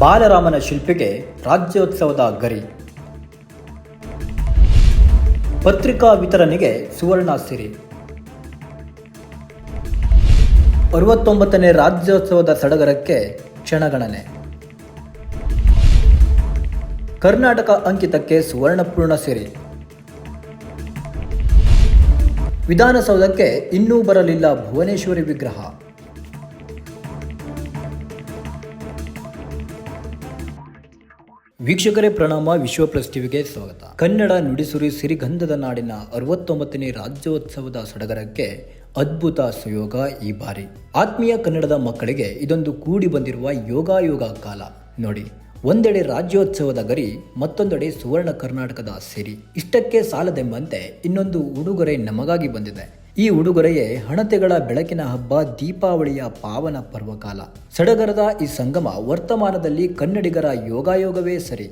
ಬಾಲರಾಮನ ಶಿಲ್ಪಿಗೆ ರಾಜ್ಯೋತ್ಸವದ ಗರಿ. ಪತ್ರಿಕಾ ವಿತರಣೆಗೆ ಸುವರ್ಣ ಸಿರಿ. ಅರವತ್ತೊಂಬತ್ತನೇ ರಾಜ್ಯೋತ್ಸವದ ಸಡಗರಕ್ಕೆ ಕ್ಷಣಗಣನೆ. ಕರ್ನಾಟಕ ಅಂಕಿತಕ್ಕೆ ಸುವರ್ಣಪೂರ್ಣ ಸಿರಿ. ವಿಧಾನಸೌಧಕ್ಕೆ ಇನ್ನೂ ಬರಲಿಲ್ಲ ಭುವನೇಶ್ವರಿ ವಿಗ್ರಹ. ವೀಕ್ಷಕರೇ, ಪ್ರಣಾಮ. ವಿಶ್ವ ಪ್ಲಸ್ ಟಿವಿಗೆ ಸ್ವಾಗತ. ಕನ್ನಡ ನುಡಿಸುರಿ ಸಿರಿಗಂಧದ ನಾಡಿನ ಅರವತ್ತೊಂಬತ್ತನೇ ರಾಜ್ಯೋತ್ಸವದ ಸಡಗರಕ್ಕೆ ಅದ್ಭುತ ಸುಯೋಗ ಈ ಬಾರಿ. ಆತ್ಮೀಯ ಕನ್ನಡದ ಮಕ್ಕಳಿಗೆ ಇದೊಂದು ಕೂಡಿ ಬಂದಿರುವ ಯೋಗಾಯೋಗ ಕಾಲ. ನೋಡಿ, ಒಂದೆಡೆ ರಾಜ್ಯೋತ್ಸವದ ಗರಿ, ಮತ್ತೊಂದೆಡೆ ಸುವರ್ಣ ಕರ್ನಾಟಕದ ಸಿರಿ. ಇಷ್ಟಕ್ಕೆ ಸಾಲದೆಂಬಂತೆ ಇನ್ನೊಂದು ಉಡುಗೊರೆ ನಮಗಾಗಿ ಬಂದಿದೆ. ಈ ಉಡುಗೊರೆಯೇ ಹಣತೆಗಳ ಬೆಳಕಿನ ಹಬ್ಬ, ದೀಪಾವಳಿಯ ಪಾವನ ಪರ್ವಕಾಲ. ಸಡಗರದ ಈ ಸಂಗಮ ವರ್ತಮಾನದಲ್ಲಿ ಕನ್ನಡಿಗರ ಯೋಗಾಯೋಗವೇ ಸರಿ.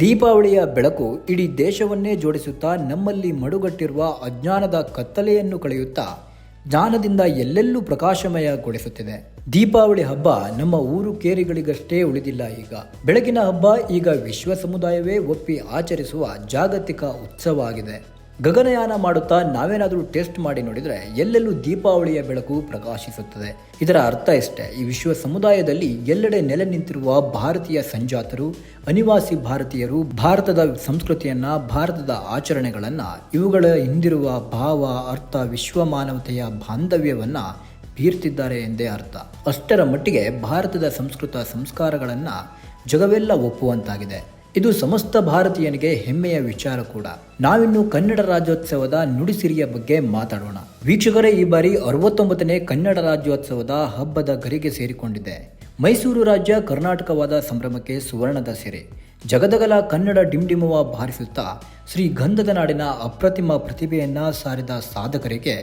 ದೀಪಾವಳಿಯ ಬೆಳಕು ಇಡೀ ದೇಶವನ್ನೇ ಜೋಡಿಸುತ್ತಾ ನಮ್ಮಲ್ಲಿ ಮಡುಗಟ್ಟಿರುವ ಅಜ್ಞಾನದ ಕತ್ತಲೆಯನ್ನು ಕಳೆಯುತ್ತಾ ಜ್ಞಾನದಿಂದ ಎಲ್ಲೆಲ್ಲೂ ಪ್ರಕಾಶಮಯಗೊಳಿಸುತ್ತಿದೆ. ದೀಪಾವಳಿ ಹಬ್ಬ ನಮ್ಮ ಊರು ಕೇರಿಗಳಿಗಷ್ಟೇ ಉಳಿದಿಲ್ಲ ಈಗ. ಬೆಳಕಿನ ಹಬ್ಬ ಈಗ ವಿಶ್ವ ಸಮುದಾಯವೇ ಒಪ್ಪಿ ಆಚರಿಸುವ ಜಾಗತಿಕ ಉತ್ಸವ ಆಗಿದೆ ಗಗನಯಾನ ಮಾಡುತ್ತಾ ನಾವೇನಾದರೂ ಟೆಸ್ಟ್ ಮಾಡಿ ನೋಡಿದರೆ ಎಲ್ಲೆಲ್ಲೂ ದೀಪಾವಳಿಯ ಬೆಳಕು ಪ್ರಕಾಶಿಸುತ್ತದೆ. ಇದರ ಅರ್ಥ ಇಷ್ಟೇ ಈ ವಿಶ್ವ ಸಮುದಾಯದಲ್ಲಿ ಎಲ್ಲೆಡೆ ನೆಲೆ ನಿಂತಿರುವ ಭಾರತೀಯ ಸಂಜಾತರು, ಅನಿವಾಸಿ ಭಾರತೀಯರು, ಭಾರತದ ಸಂಸ್ಕೃತಿಯನ್ನು, ಭಾರತದ ಆಚರಣೆಗಳನ್ನು, ಇವುಗಳ ಹಿಂದಿರುವ ಭಾವ, ಅರ್ಥ ವಿಶ್ವ ಮಾನವತೆಯ ಬಾಂಧವ್ಯವನ್ನು ಬೀರ್ತಿದ್ದಾರೆ ಎಂದೇ ಅರ್ಥ. ಅಷ್ಟರ ಮಟ್ಟಿಗೆ ಭಾರತದ ಸಂಸ್ಕೃತ ಸಂಸ್ಕಾರಗಳನ್ನು ಜಗವೆಲ್ಲ ಒಪ್ಪುವಂತಾಗಿದೆ. ಇದು ಸಮಸ್ತ ಭಾರತೀಯನಿಗೆ ಹೆಮ್ಮೆಯ ವಿಚಾರ ಕೂಡ. ನಾವಿನ್ನು ಕನ್ನಡ ರಾಜ್ಯೋತ್ಸವದ ನುಡಿಸಿರಿಯ ಬಗ್ಗೆ ಮಾತಾಡೋಣ. ವೀಕ್ಷಕರೇ, ಈ ಬಾರಿ ಅರವತ್ತೊಂಬತ್ತನೇ ಕನ್ನಡ ರಾಜ್ಯೋತ್ಸವದ ಹಬ್ಬದ ಗರಿಗೆ ಸೇರಿಕೊಂಡಿದೆ. ಮೈಸೂರು ರಾಜ್ಯ ಕರ್ನಾಟಕವಾದ ಸಂಭ್ರಮಕ್ಕೆ ಸುವರ್ಣದ ಸೆರೆ. ಜಗದಗಲ ಕನ್ನಡ ಡಿಂಡಿಮುವ ಬಾರಿಸುತ್ತಾ ಶ್ರೀ ಗಂಧದ ನಾಡಿನ ಅಪ್ರತಿಮ ಪ್ರತಿಭೆಯನ್ನ ಸಾರಿದ ಸಾಧಕರಿಗೆ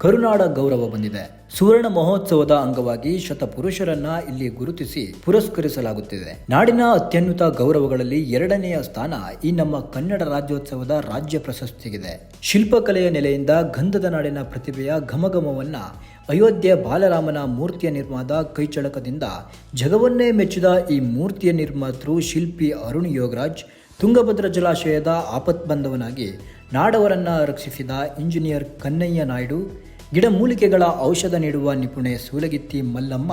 ಕರುನಾಡ ಗೌರವ ಬಂದಿದೆ. ಸುವರ್ಣ ಮಹೋತ್ಸವದ ಅಂಗವಾಗಿ ಶತಪುರುಷರನ್ನ ಇಲ್ಲಿ ಗುರುತಿಸಿ ಪುರಸ್ಕರಿಸಲಾಗುತ್ತಿದೆ. ನಾಡಿನ ಅತ್ಯನ್ನುತ ಗೌರವಗಳಲ್ಲಿ ಎರಡನೆಯ ಸ್ಥಾನ ಈ ನಮ್ಮ ಕನ್ನಡ ರಾಜ್ಯೋತ್ಸವದ ರಾಜ್ಯ ಪ್ರಶಸ್ತಿಗಿದೆ. ಶಿಲ್ಪಕಲೆಯ ನೆಲೆಯಿಂದ ಗಂಧದ ನಾಡಿನ ಪ್ರತಿಭೆಯ ಘಮಘಮವನ್ನ ಅಯೋಧ್ಯೆ ಬಾಲರಾಮನ ಮೂರ್ತಿಯ ನಿರ್ಮಾದ ಕೈಚಳಕದಿಂದ ಜಗವನ್ನೇ ಮೆಚ್ಚಿದ ಈ ಮೂರ್ತಿಯ ನಿರ್ಮಾತೃ ಶಿಲ್ಪಿ ಅರುಣ್ ಯೋಗರಾಜ್, ತುಂಗಭದ್ರ ಜಲಾಶಯದ ಆಪತ್ಬಂಧವನಾಗಿ ನಾಡವರನ್ನ ರಕ್ಷಿಸಿದ ಇಂಜಿನಿಯರ್ ಕನ್ನಯ್ಯ ನಾಯ್ಡು ಗಿಡಮೂಲಿಕೆಗಳ ಔಷಧ ನೀಡುವ ನಿಪುಣೆ ಸೂಲಗಿತ್ತಿ ಮಲ್ಲಮ್ಮ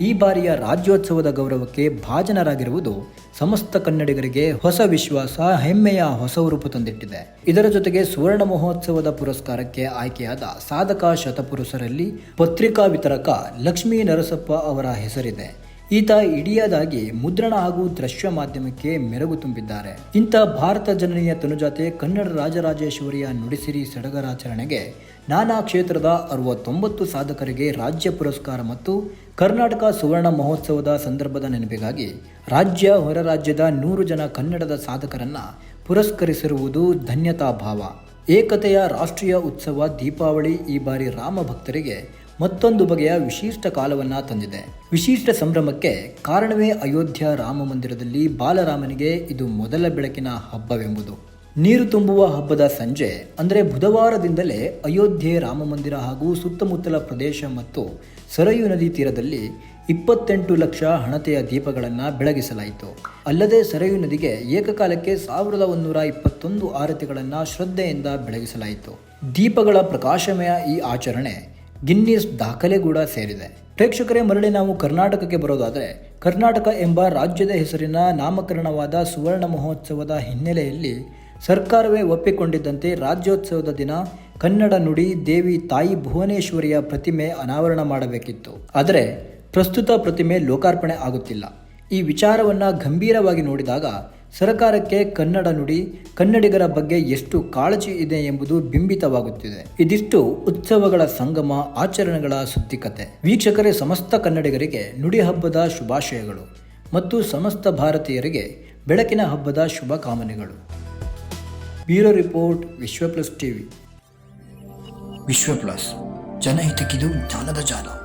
ಈ ಬಾರಿಯ ರಾಜ್ಯೋತ್ಸವದ ಗೌರವಕ್ಕೆ ಭಾಜನರಾಗಿರುವುದು ಸಮಸ್ತ ಕನ್ನಡಿಗರಿಗೆ ಹೊಸ ವಿಶ್ವಾಸ, ಹೆಮ್ಮೆಯ ಹೊಸ ರೂಪ ತಂದಿಟ್ಟಿದೆ. ಇದರ ಜೊತೆಗೆ ಸುವರ್ಣ ಮಹೋತ್ಸವದ ಪುರಸ್ಕಾರಕ್ಕೆ ಆಯ್ಕೆಯಾದ ಸಾಧಕ ಶತಪುರುಷರಲ್ಲಿ ಪತ್ರಿಕಾ ವಿತರಕ ಲಕ್ಷ್ಮೀ ನರಸಪ್ಪ ಅವರ ಹೆಸರಿದೆ. ಈತ ಇಡಿಯಾದಾಗಿ ಮುದ್ರಣ ಹಾಗೂ ದೃಶ್ಯ ಮಾಧ್ಯಮಕ್ಕೆ ಮೆರಗು ತುಂಬಿದ್ದಾರೆ. ಇಂಥ ಭಾರತ ಜನನೀಯ ತನುಜಾತೆ ಕನ್ನಡ ರಾಜರಾಜೇಶ್ವರಿಯ ನುಡಿಸಿರಿ ಸಡಗರಾಚರಣೆಗೆ ನಾನಾ ಕ್ಷೇತ್ರದ ಅರವತ್ತೊಂಬತ್ತು ಸಾಧಕರಿಗೆ ರಾಜ್ಯ ಪುರಸ್ಕಾರ ಮತ್ತು ಕರ್ನಾಟಕ ಸುವರ್ಣ ಮಹೋತ್ಸವದ ಸಂದರ್ಭದ ನೆನಪಿಗಾಗಿ ರಾಜ್ಯ, ಹೊರ ರಾಜ್ಯದ ನೂರು ಜನ ಕನ್ನಡದ ಸಾಧಕರನ್ನು ಪುರಸ್ಕರಿಸಿರುವುದು ಧನ್ಯತಾ ಭಾವ. ಏಕತೆಯ ರಾಷ್ಟ್ರೀಯ ಉತ್ಸವ ದೀಪಾವಳಿ ಈ ಬಾರಿ ರಾಮ ಭಕ್ತರಿಗೆ ಮತ್ತೊಂದು ಬಗೆಯ ವಿಶಿಷ್ಟ ಕಾಲವನ್ನ ತಂದಿದೆ. ವಿಶಿಷ್ಟ ಸಂಭ್ರಮಕ್ಕೆ ಕಾರಣವೇ ಅಯೋಧ್ಯ ರಾಮ ಮಂದಿರದಲ್ಲಿ ಬಾಲರಾಮನಿಗೆ ಇದು ಮೊದಲ ಬೆಳಕಿನ ಹಬ್ಬವೆಂಬುದು. ನೀರು ತುಂಬುವ ಹಬ್ಬದ ಸಂಜೆ, ಅಂದರೆ ಬುಧವಾರದಿಂದಲೇ ಅಯೋಧ್ಯೆ ರಾಮ ಮಂದಿರ ಹಾಗೂ ಸುತ್ತಮುತ್ತಲ ಪ್ರದೇಶ ಮತ್ತು ಸರಯು ನದಿ ತೀರದಲ್ಲಿ ಇಪ್ಪತ್ತೆಂಟು ಲಕ್ಷ ಹಣತೆಯ ದೀಪಗಳನ್ನು ಬೆಳಗಿಸಲಾಯಿತು. ಅಲ್ಲದೆ ಸರಯು ನದಿಗೆ ಏಕಕಾಲಕ್ಕೆ ಸಾವಿರದ ಒಂದೂರ ಇಪ್ಪತ್ತೊಂದು ಆರತಿಗಳನ್ನು ಶ್ರದ್ಧೆಯಿಂದ ಬೆಳಗಿಸಲಾಯಿತು. ದೀಪಗಳ ಪ್ರಕಾಶಮಯ ಈ ಆಚರಣೆ ಗಿನ್ನಿಸ್ ದಾಖಲೆ ಕೂಡ ಸೇರಿದೆ. ಪ್ರೇಕ್ಷಕರೇ, ಮರಳಿ ನಾವು ಕರ್ನಾಟಕಕ್ಕೆ ಬರೋದಾದರೆ, ಕರ್ನಾಟಕ ಎಂಬ ರಾಜ್ಯದ ಹೆಸರಿನ ನಾಮಕರಣವಾದ ಸುವರ್ಣ ಮಹೋತ್ಸವದ ಹಿನ್ನೆಲೆಯಲ್ಲಿ ಸರ್ಕಾರವೇ ಒಪ್ಪಿಕೊಂಡಿದ್ದಂತೆ ರಾಜ್ಯೋತ್ಸವದ ದಿನ ಕನ್ನಡ ನುಡಿ ದೇವಿ ತಾಯಿ ಭುವನೇಶ್ವರಿಯ ಪ್ರತಿಮೆ ಅನಾವರಣ ಮಾಡಬೇಕಿತ್ತು. ಆದರೆ ಪ್ರಸ್ತುತ ಪ್ರತಿಮೆ ಲೋಕಾರ್ಪಣೆ ಆಗುತ್ತಿಲ್ಲ. ಈ ವಿಚಾರವನ್ನು ಗಂಭೀರವಾಗಿ ನೋಡಿದಾಗ ಸರ್ಕಾರಕ್ಕೆ ಕನ್ನಡ ನುಡಿ, ಕನ್ನಡಿಗರ ಬಗ್ಗೆ ಎಷ್ಟು ಕಾಳಜಿ ಇದೆ ಎಂಬುದು ಬಿಂಬಿತವಾಗುತ್ತಿದೆ. ಇದಿಷ್ಟು ಉತ್ಸವಗಳ ಸಂಗಮ, ಆಚರಣೆಗಳ ಸುದ್ದಿಕತೆ. ವೀಕ್ಷಕರೇ, ಸಮಸ್ತ ಕನ್ನಡಿಗರಿಗೆ ನುಡಿ ಹಬ್ಬದ ಶುಭಾಶಯಗಳು ಮತ್ತು ಸಮಸ್ತ ಭಾರತೀಯರಿಗೆ ಬೆಳಕಿನ ಹಬ್ಬದ ಶುಭ ಕಾಮನೆಗಳು bureau report Vishwa plus TV. Vishwa plus ಜನಹಿತಕ್ಕಿದು ಜಾಲದ ಜಾಲ.